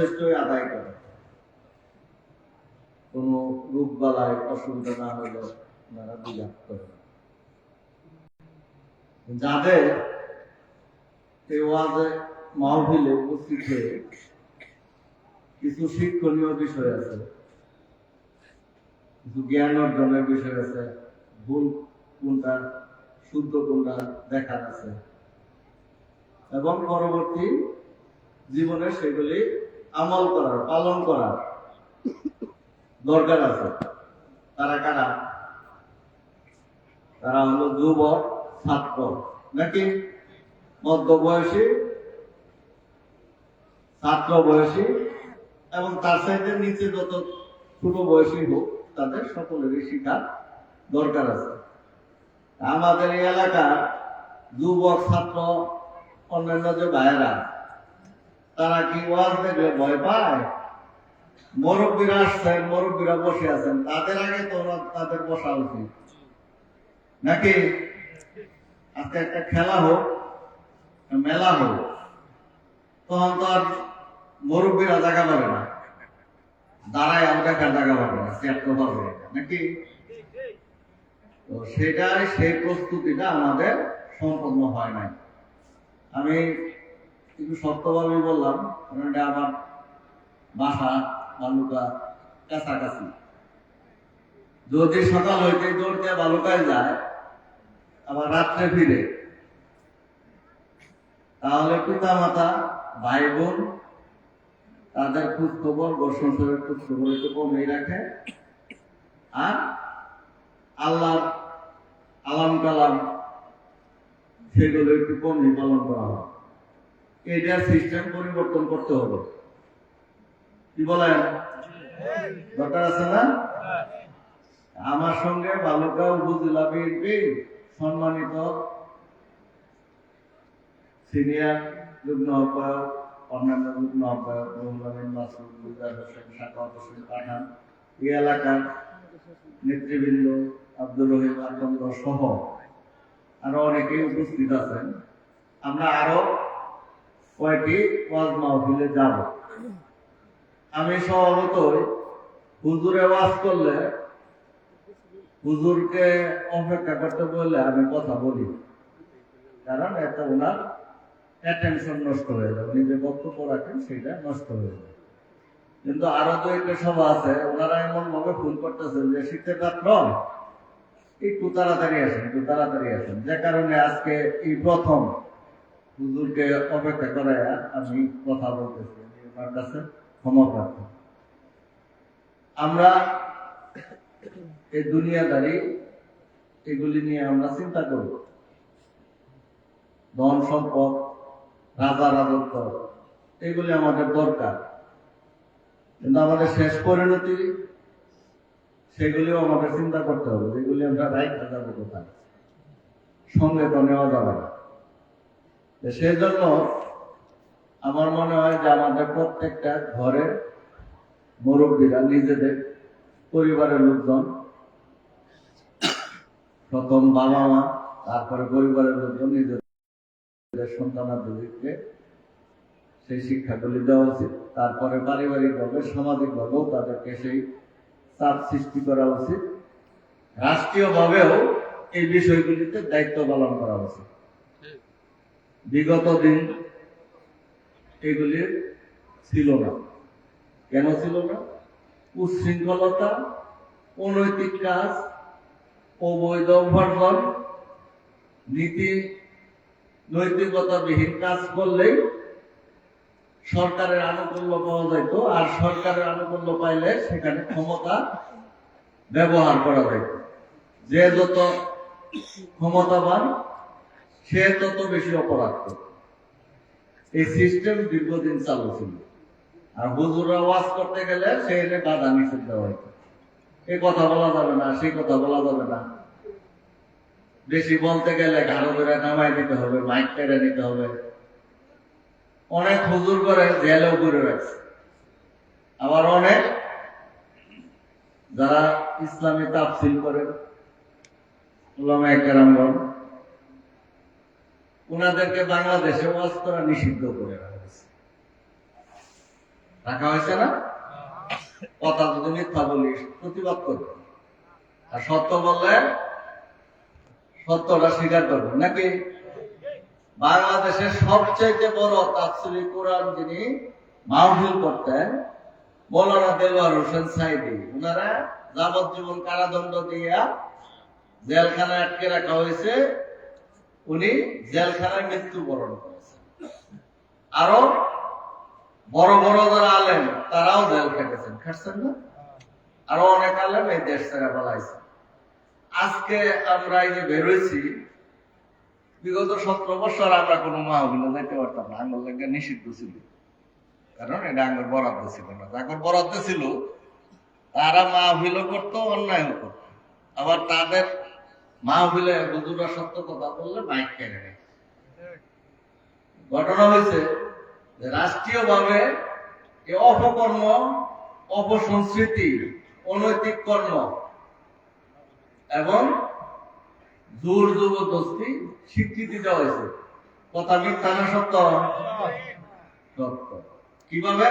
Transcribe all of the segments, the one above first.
যথেষ্টই আদায় করে। কোনো রোগ বালায় অসুবিধা না হলে ওনারা বিলাপ করে। যাদের ওয়াজে মাহফিলে উপস্থিত হয়ে কিছু শিক্ষণীয় বিষয় আছে, কিছু জ্ঞান অর্জনের বিষয় আছে, ভুল কোনটা, শুদ্ধ কোনটা দেখার আছে, এবং পরবর্তী জীবনে সেগুলি আমল করার, পালন করার দরকার আছে। তারা কারা? তারা হলো যুবক, ছাত্র। নাকি মধ্য বয়সী ছাত্র বয়সী এবং তার সাথে নিচে যত ছোট বয়সী হোক, তাদের সকলেরই শিক্ষার দরকার আছে। আমাদের এই এলাকার যুবক, ছাত্র, অন্যান্য যে ভাইয়েরা তারা কি ওয়াজ দেখলে ভয় পায়? মুরব্বীরা আসছেন মুরব্বীরা বসে আছেন। তাদের আগে তোমরা তাদের বসা উচিত। নাকি? আজকে একটা খেলা হোক মেলা হোক তখন তো আর মুরব্বীরা জায়গা পাবে না। দাঁড়ায় আর দেখার জায়গা পাবে না চেপতে পারবে না, নাকি? তো সেটাই সেই প্রস্তুতিটা আমাদের সম্পন্ন হয় নাই। আমি একটু সত্যভাবে বললাম কারণ আমার বাসা বালুকা কাছাকাছি। যদি সকাল হইতে দৌড়তে বালুকায় যায়, আবার রাত্রে ফিরে, তাহলে পিতা মাতা ভাই বোন তাদের খোঁজ খবর সংসারের খোঁজ খবর একটু কমেই রাখে। আর আল্লাহ আলাম কালাম সেগুলো একটু কমই পালন করা হয়। এইটার সিস্টেম পরিবর্তন করতে হবে। কি বলেন? দরকার আছে না? আমার সঙ্গে বালুকা উপজেলা বিএনপি সম্মানিত সিনিয়র যুগ্ম আহ্বায়ক, অন্যান্য যুগ্ম আহ্বায়ক মাসুদ গুলজার হোসেন হোসেন পাঠান, এই এলাকার নেতৃবৃন্দ আব্দুর রহিম আকন্দ সহ আরও অনেকেই উপস্থিত আছেন। আমরা আরও কয়েকটি ওয়াজ মাহফিলে যাব। আমি স্বভাবতই হুজুরে ওয়াজ করলে হুজুরকে অপেক্ষা করতে বললে আমি কথা বলি কারণ এটা ওনার অ্যাটেনশন নষ্ট হয়ে যাবে উনি যে বক্তব্য রাখেন, সেটা নষ্ট হয়ে যাবে। কিন্তু আরও তো একটা সভা আছে, ওনারা এমন ভাবে ফোন করতেছেন যে শীতের রাত্র একটু তাড়াতাড়ি আসেন, একটু তাড়াতাড়ি আসেন। যে কারণে আজকে এই প্রথম হুজুরকে অপেক্ষা করে আমি কথা বলতেছি ওনার কাছে ক্ষমা প্রার্থী আমরা এই দুনিয়াদারি, এগুলি নিয়ে আমরা চিন্তা করব ধন সম্পদ রাজা রাজত্ব এগুলি আমাদের দরকার। কিন্তু আমাদের শেষ পরিণতি, সেগুলিও আমাদের চিন্তা করতে হবে, যেগুলি আমরা রাইখা যাব কোথায়? সঙ্গে তো নেওয়া যাবে না। তো সেই জন্য আমার মনে হয় যে আমাদের প্রত্যেকটা ঘরে মুরব্বীরা, নিজেদের পরিবারের লোকজন, প্রথম বাবা মা, তারপরে পরিবারের লোকজন নিজেদের সন্তানাদিকে সেই শিক্ষাগুলি দেওয়া উচিত। তারপরে পারিবারিকভাবে, সামাজিকভাবেও তাদেরকে সেই চাপ সৃষ্টি করা উচিত। রাষ্ট্রীয়ভাবেও এই বিষয়গুলিতে দায়িত্ব পালন করা উচিত। বিগত দিন এগুলি ছিল না। কেন ছিল না? উচ্ছৃঙ্খলতা, অনৈতিক কাজ, অবৈধ উপার্জন নীতি, নৈতিকতাবিহীন কাজ করলেই সরকারের আনুকূল্য পাওয়া যাইত, আর সরকারের আনুকূল্য পাইলে সেখানে ক্ষমতা ব্যবহার করা যাইত। যে যত ক্ষমতাবান সে তত বেশি অপরাধ করত। এই সিস্টেম দীর্ঘদিন চালু ছিল আর হুজুরা ওয়াজ করতে গেলে সে এনে বাধা নিষেধ দেওয়া হইত। এই কথা বলা যাবে না, সেই কথা বলা যাবে না। বেশি বলতে গেলে ঘাড়ো ধরে নামাই দিতে হবে, মাইক কেড়ে নিতে হবে। অনেক হুজুর করে জেলেও করে রাখছে আবার অনেক যারা ইসলামী তাফসিল করে ওলামা একরামগণ ওনাদেরকে বাংলাদেশে ওয়াজ করা নিষিদ্ধ করে রাখা হয়েছে না? কথা যদি মিথ্যা বলিস, প্রতিবাদ করবে। আর সত্য বললে সত্যটা স্বীকার করবে। নাকি? বাংলাদেশের সবচেয়ে বড় তাফসিরি কোরআন যিনি মাহফিল করতেন, মৌলানা দেওয়ার হোসেন সাইদি ওনারা যাবজ্জীবন কারাদণ্ড দিয়া জেলখানায় আটকে রাখা হয়েছে। উনি জেলখানায় মৃত্যুবরণ করেছেন। আরও বড় বড় যারা আলেম, তারাও জেল খেটেছেন। খাটছেন না? আরও অনেক আলেম এই দেশ থেকে পালাইছে। আজকে আমরা এই যে বেরোইছি বিগত সতেরো বছর আমরা কোনো মাহবিলে যাইতে পারতাম না। আঙ্গুল লেগে নিষিদ্ধ ছিল। কারণ এটা আঙ্গুর বরাদ্দ ছিল না। যাকে বরাদ্দ ছিল, তারা মাহফিলও করতো, অন্যায়ও করতো। আবার তাদের মাহফিলে হুজুরা সত্য কথা বললে মাইক কেড়ে নেয়। ঘটনা হয়েছে যে রাষ্ট্রীয়ভাবে এই অপকর্ম, অপসংস্কৃতি, অনৈতিক কর্ম এবং জোর জবরদস্তি স্বীকৃতি দেওয়া হয়েছে। কথা মিথ্যা না সত্য? সত্য। কীভাবে?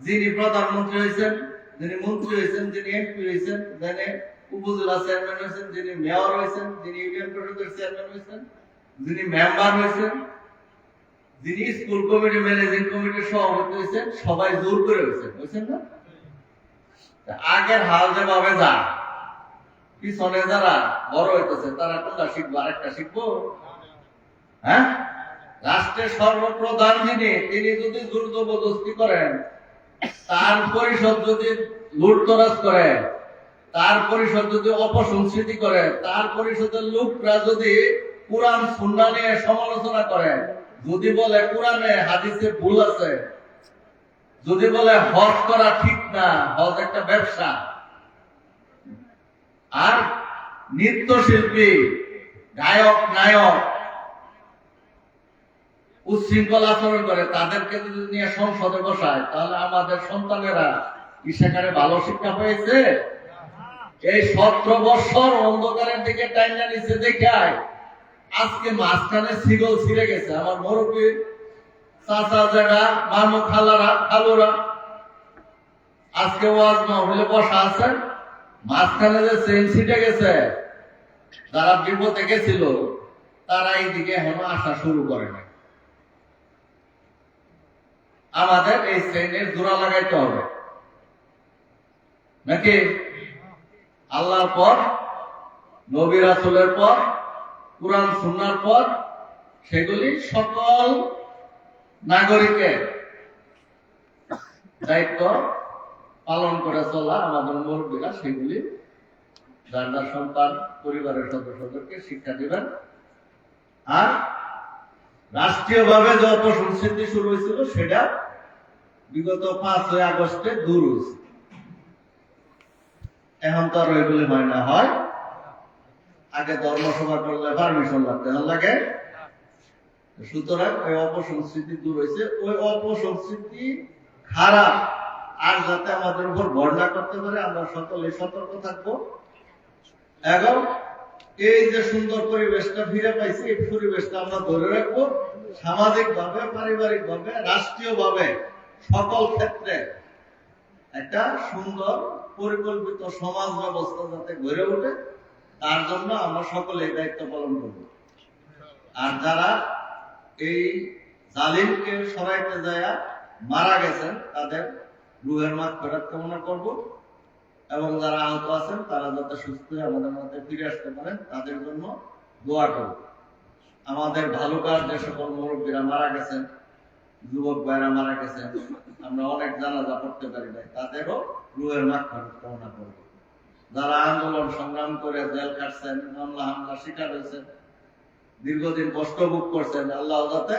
যিনি প্রধানমন্ত্রী হয়েছেন, যিনি মন্ত্রী হয়েছেন, যিনি এমপি হয়েছেন, যিনি উপজেলা চেয়ারম্যান হয়েছেন, যিনি মেয়র হয়েছেন, যিনি ইউনিয়ন পরিষদের চেয়ারম্যান হয়েছেন, যিনি মেম্বার হয়েছেন, যিনি স্কুল কমিটি ম্যানেজিং কমিটির সভাপতি হয়েছেন, সবাই জোর করে হয়েছেন, বুঝছেন না? আগের হাল যা পিছনে যারা বড় হইতেছে, তারা কোনটা শিখব, আরেকটা শিখব? হ্যাঁ? রাষ্ট্রের সর্বপ্রধান যিনি, তিনি যদি জোর করেন, তার পরিষদ যদি লুটতরাজ করে তার পরিষদ যদি অপসংস্কৃতি করে তার পরিষদের লোকরা যদি কোরআন, সুন্না নিয়ে সমালোচনা করে যদি বলে কোরআনে, হাদিসে ভুল আছে, যদি বলে হজ করা ঠিক না, হজ একটা ব্যবসা। আর নৃত্যশিল্পী, গায়ক, নায়ক, উচ্ছৃঙ্খল আচরণ করে, তাদেরকে যদি নিয়ে সংসদে বসায়, তাহলে আমাদের সন্তানেরা কি সেখানে ভালো শিক্ষা পেয়েছে? এই বছর অন্ধকারের দিকে নিচে দেখায়। আজকে মাঝখানে সিগল ছিঁড়ে গেছে। আমার চাচা মামু খালারা, খালুরা, আজকে ওয়াজ বসা আছে মাঝখানে যে ছিটে গেছে, যারা বিপদে গেছিল, তারা এইদিকে এখনও আসা শুরু করে না আমাদের এই শ্রেণির জোড়া লাগাইতে হবে। নাকি? আল্লাহর পর নবী রাসূলের পর কোরআন, সুন্নার পর সেগুলি সকল নাগরিকের দায়িত্ব পালন করে চলা আমাদের মুরব্বীরা সেগুলি যার যার সন্তান, পরিবারের সদস্যদেরকে শিক্ষা দিবেন। আর রাষ্ট্রীয়ভাবে যে অপসংস্কৃতি শুরু হয়েছিল, সেটা বিগত পাঁচই আগস্টে দূর হয়েছে। এখন তো আর ওইগুলি হয় না, হয়? আগে ধর্মসভা করলে পারমিশন লাগতে লাগে? সুতরাং ওই অপসংস্কৃতি দূর হয়েছে। ওই অপসংস্কৃতি খারাপ। আর যাতে আমাদের উপর না করতে পারে, আমরা সকলে সতর্ক থাকব। এবং এই যে সুন্দর পরিবেশটা ফিরে পাইছি, এই পরিবেশটা আমরা ধরে রাখব সামাজিক ভাবে পারিবারিক ভাবে রাষ্ট্রীয় ভাবে সকল ক্ষেত্রে। একটা সুন্দর পরিকল্পিত সমাজ ব্যবস্থা যাতে গড়ে ওঠে, তার জন্য আমরা সকলে দায়িত্ব পালন করব। আর যারা এই জালিমকে সরাইতে যায় মারা গেছেন, তাদের রুহের মাঠ ফেরত কামনা করব। এবং যারা আহত আছেন, তারা যাতে সুস্থ হয়ে আমাদের মধ্যে ফিরে আসতে পারেন, তাদের জন্য দোয়া করব। আমাদের ভালুকার যে সকল মুরব্বীরা মারা গেছেন যুবক ভাইরা মারা গেছেন আমরা অনেক জানাজা পড়তে পারি নাই। রুহের মাঠ ফেরত কামনা করব যারা আন্দোলন সংগ্রাম করে জেল কাটছেন মামলা হামলা শিকার হয়েছেন, দীর্ঘদিন কষ্ট ভোগ করছেন, আল্লাহ যাতে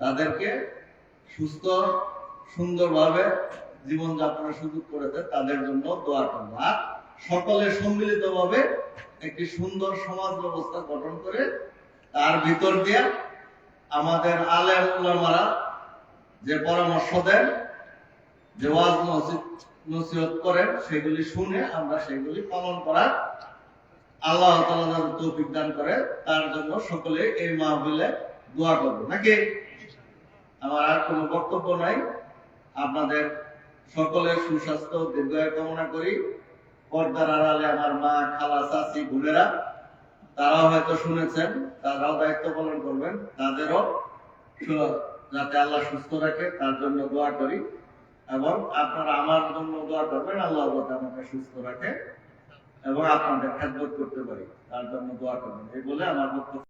তাদেরকে সুস্থ, সুন্দরভাবে জীবন যাপনের সুযোগ করেছে তাদের জন্য দোয়া করব। আর সকলে সম্মিলিত ভাবে একটি সুন্দর সমাজ ব্যবস্থা গঠন করে তার ভিতর দিয়ে আমাদের আলেম উলামারা যে পরামর্শ দেন, যে ওয়াজ নসিহত নসিহত করেন, সেগুলি শুনে আমরা সেগুলি পালন করার আল্লাহ যাতে তৌফিক দান করে, তার জন্য সকলে এই মাহবিলে দোয়া করব নাকি? আমার আর কোনো বক্তব্য নাই। আপনাদের সকলের সুস্বাস্থ্য, দীর্ঘায়ু কামনা করি। পর্দার আড়ালে আমার মা, খালা, চাচি, বোনেরা তারাও হয়তো শুনেছেন, তারাও দায়িত্ব পালন করবেন। তাদেরও যাতে আল্লাহ সুস্থ রাখে, তার জন্য দোয়া করি। এবং আপনারা আমার জন্য দোয়া করবেন, আল্লাহ যাতে আমাকে সুস্থ রাখে এবং আপনাদের খেদবোধ করতে পারি, তার জন্য দোয়া করবেন। এই বলে আমার বক্তব্য